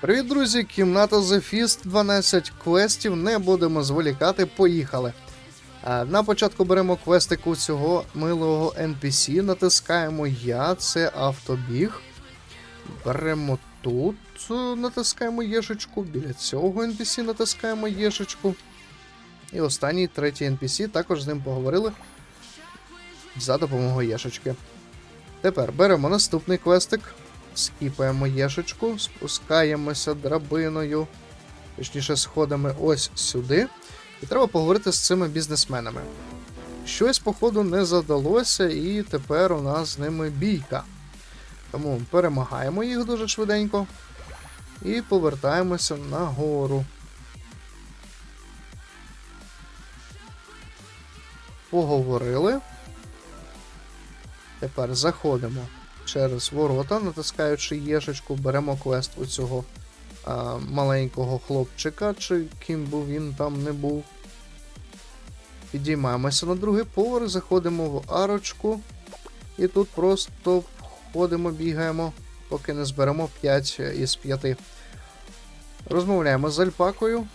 Привіт, друзі! Кімната The Fist 12 квестів. Не будемо зволікати. Поїхали. На початку беремо квестик у цього милого NPC, натискаємо я, це автобіг. Беремо тут, е, натискаємо єшечку. Біля цього NPC натискаємо єшечку. І останній третій NPC, також з ним поговорили за допомогою єшечки. Тепер беремо наступний квестик. Скіпаємо єшечку, спускаємося драбиною, точніше, сходами ось сюди. І треба поговорити з цими бізнесменами. Щось, походу, не задалося, і тепер у нас з ними бійка. Тому перемагаємо їх дуже швиденько і повертаємося нагору. Поговорили. Тепер заходимо через ворота, натискаючи єшечку, беремо квест у цього а, маленького хлопчика, чи ким би він там не був. Підіймаємося на другий поверх, заходимо в арочку. І тут просто ходимо, бігаємо, поки не зберемо 5 із 5. Розмовляємо з альпакою,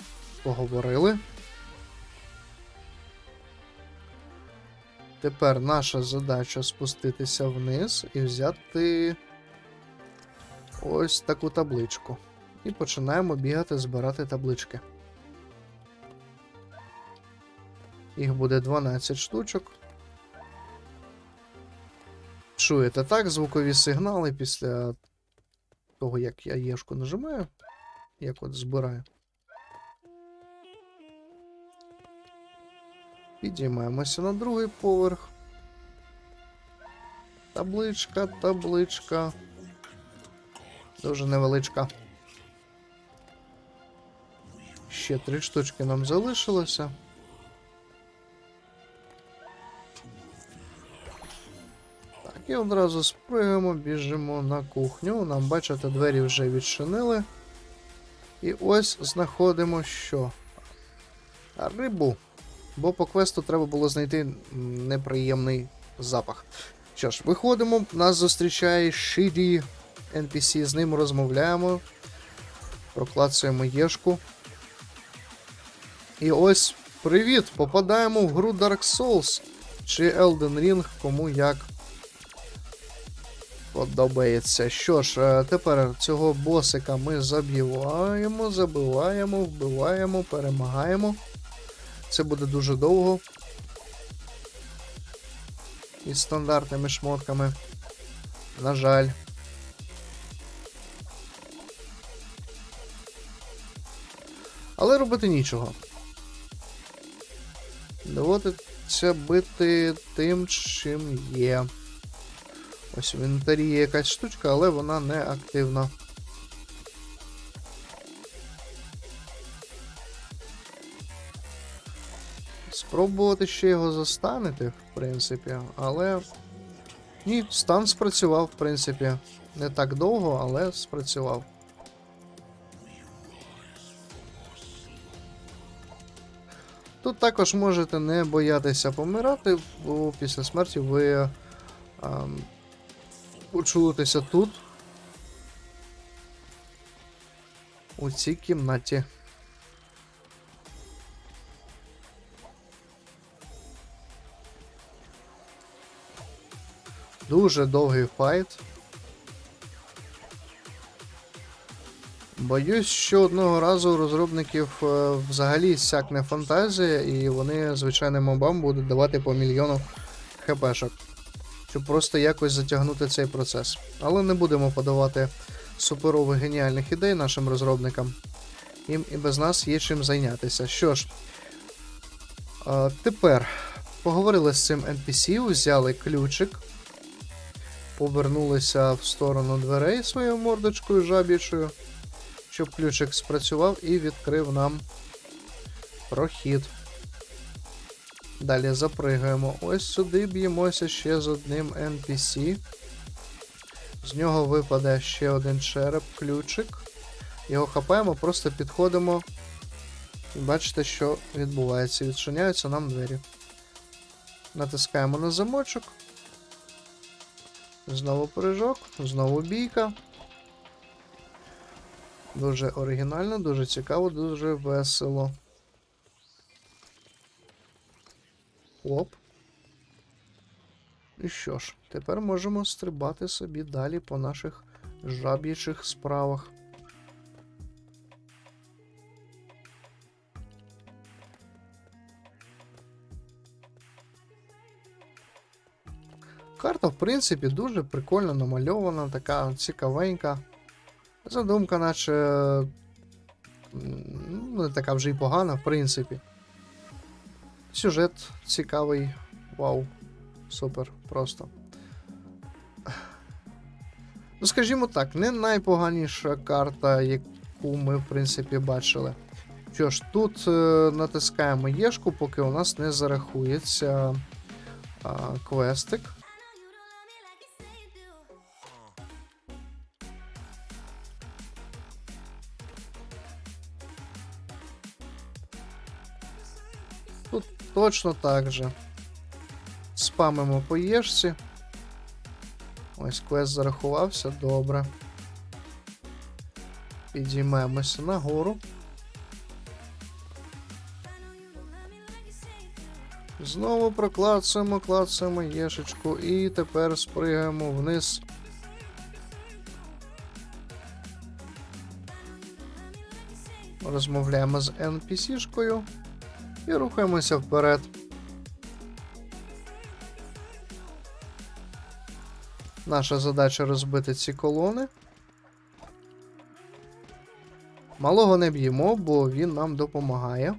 поговорили. Тепер наша задача спуститися вниз і взяти ось таку табличку. І починаємо бігати, збирати таблички. Їх буде 12 штучок. Чуєте так, звукові сигнали після того, як я єшку нажимаю, як от збираю. Підіймаємося на другий поверх. Табличка, табличка. Дуже невеличка. Ще три штучки нам залишилося. Так, і одразу спригаємо, біжимо на кухню. Нам, бачите, двері вже відчинили. І ось знаходимо що? Рибу. Бо по квесту треба було знайти неприємний запах. Що ж, виходимо, нас зустрічає Шиді NPC, з ним розмовляємо. Проклацуємо єшку. І ось привіт! Попадаємо в гру Dark Souls чи Elden Ring, кому як подобається. Що ж, е, тепер цього босика ми заб'ємо, забиваємо, вбиваємо, перемагаємо. Це буде дуже довго. Із стандартними шмотками. На жаль. Але робити нічого. Доводиться бити тим, чим є. Ось в інвентарі є якась штучка, але вона не активна. Спробувати ще його застанити, в принципі, але. Ні, стан спрацював, в принципі. Не так довго, але спрацював. Тут також можете не боятися помирати, бо після смерті ви ем, очулитеся тут. У цій кімнаті. Дуже довгий файт. Боюсь, що одного разу у розробників е, взагалі сякне фантазія, і вони звичайним мобам будуть давати по мільйону хпшок, щоб просто якось затягнути цей процес. Але не будемо подавати суперових геніальних ідей нашим розробникам. Їм і без нас є чим зайнятися. Що ж, е, тепер поговорили з цим NPC, взяли ключик повернулися в сторону дверей своєю мордочкою жабічою, щоб ключик спрацював і відкрив нам прохід. Далі запригаємо. Ось сюди б'ємося ще з одним NPC. З нього випаде ще один череп, ключик. Його хапаємо, просто підходимо. І бачите, що відбувається. Відчиняються нам двері. Натискаємо на замочок. Знову прыжок, знову бійка. Дуже оригінально, дуже цікаво, дуже весело. Оп. І що ж, тепер можемо стрибати собі далі по наших жаб'ячих справах. Принципі, дуже прикольно намальована, така цікавенька. Задумка, наче. Ну, не така вже й погана, в принципі. Сюжет цікавий. Вау. Супер, просто. Ну, скажімо так, не найпоганіша карта, яку ми, в принципі, бачили. Що ж, тут е, натискаємо Єшку, поки у нас не зарахується а, квестик. Точно так же. Спамимо по єшці. Ось квест зарахувався, добре. Підіймемося нагору. Знову проклацуємо, клацаємо єшечку і тепер спригаємо вниз. Розмовляємо з NPC-шкою і рухаємося вперед. Наша задача розбити ці колони. Малого не б'ємо, бо він нам допомагає.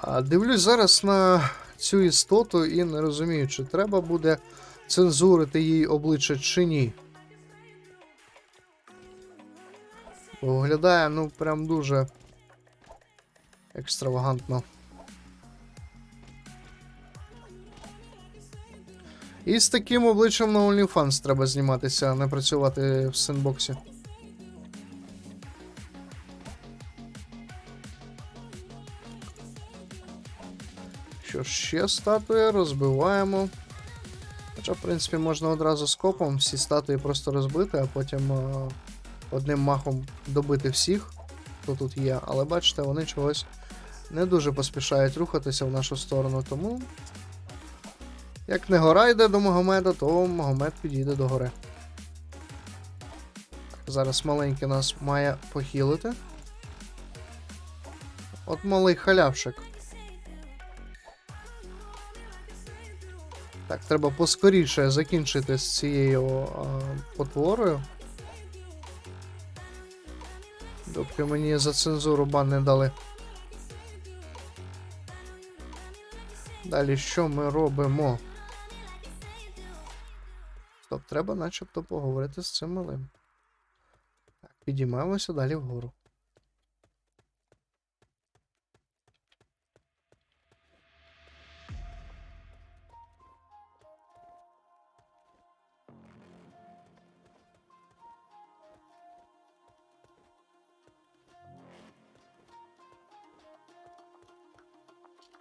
А Дивлюсь зараз на цю істоту і не розумію, чи треба буде цензурити її обличчя чи ні. Виглядає, ну, прям дуже екстравагантно. І з таким обличчям на OnlyFans треба зніматися, а не працювати в синбоксі. Що ж, ще статуя, розбиваємо. Хоча, в принципі, можна одразу скопом всі статуї просто розбити, а потім е, одним махом добити всіх, хто тут є. Але бачите, вони чогось не дуже поспішають рухатися в нашу сторону, тому. Як не гора йде до Магомеда, то Магомед підійде до гори. Зараз маленький нас має похилити. От малий халявшик. Так, треба поскоріше закінчити з цією а, потворою. Доки мені за цензуру бан не дали. Далі що ми робимо? Стоп, треба начебто поговорити з цим малим. Так, підіймаємося далі вгору.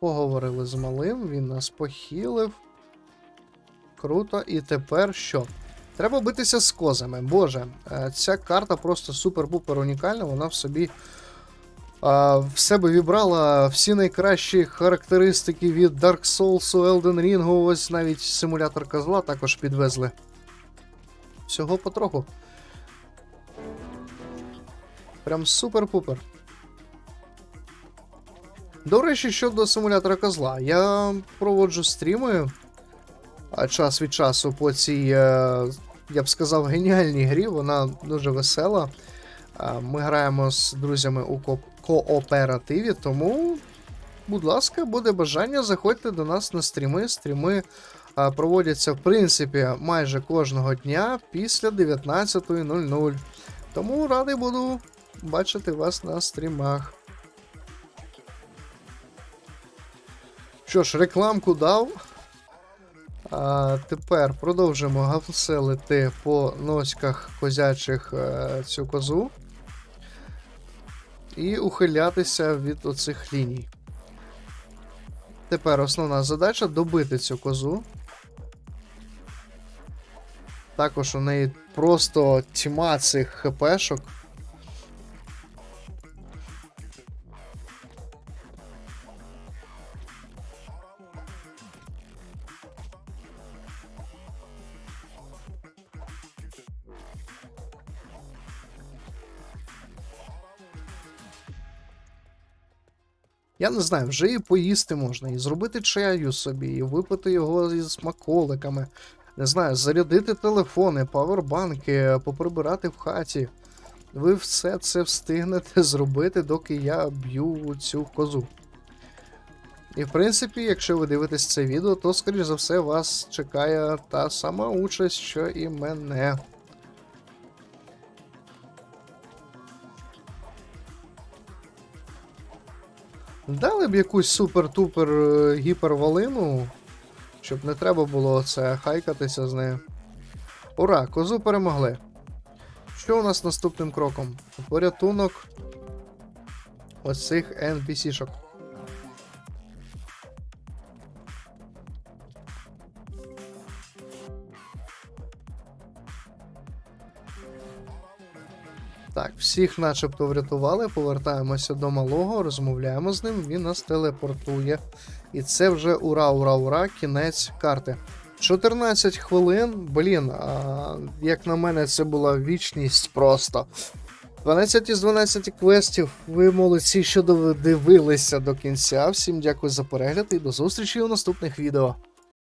Поговорили з малим, він нас похилив. Круто, і тепер що? Треба битися з козами. Боже, е, ця карта просто супер-пупер унікальна. Вона в собі а, в себе вібрала всі найкращі характеристики від Dark Souls, Elden Ring, ось навіть симулятор козла також підвезли. Всього потроху. Прям супер-пупер. До речі, щодо симулятора козла, я проводжу стріми час від часу по цій, е, я б сказав, геніальній грі. Вона дуже весела. Ми граємо з друзями у ко- кооперативі, тому, будь ласка, буде бажання, заходьте до нас на стріми. Стріми проводяться, в принципі, майже кожного дня після 19.00. Тому радий буду бачити вас на стрімах. Що ж, рекламку дав. А тепер продовжимо гавселити по носьках козячих е, цю козу. І ухилятися від оцих ліній. Тепер основна задача добити цю козу. Також у неї просто тьма цих хпшок. Я не знаю, вже і поїсти можна, і зробити чаю собі, і випити його зі смаколиками. Не знаю, зарядити телефони, павербанки, поприбирати в хаті. Ви все це встигнете зробити, доки я б'ю цю козу. І в принципі, якщо ви дивитесь це відео, то, скоріш за все, вас чекає та сама участь, що і мене. Дали б якусь супер-тупер е, гіпервалину, щоб не треба було це хайкатися з нею. Ура, козу перемогли. Що у нас наступним кроком? Порятунок ось цих NPC-шок. Всіх начебто врятували, повертаємося до малого, розмовляємо з ним, він нас телепортує. І це вже ура, ура, ура, кінець карти. 14 хвилин, блін, а, як на мене, це була вічність просто. 12 із 12 квестів. Ви молодці, що додивилися до кінця. Всім дякую за перегляд і до зустрічі у наступних відео.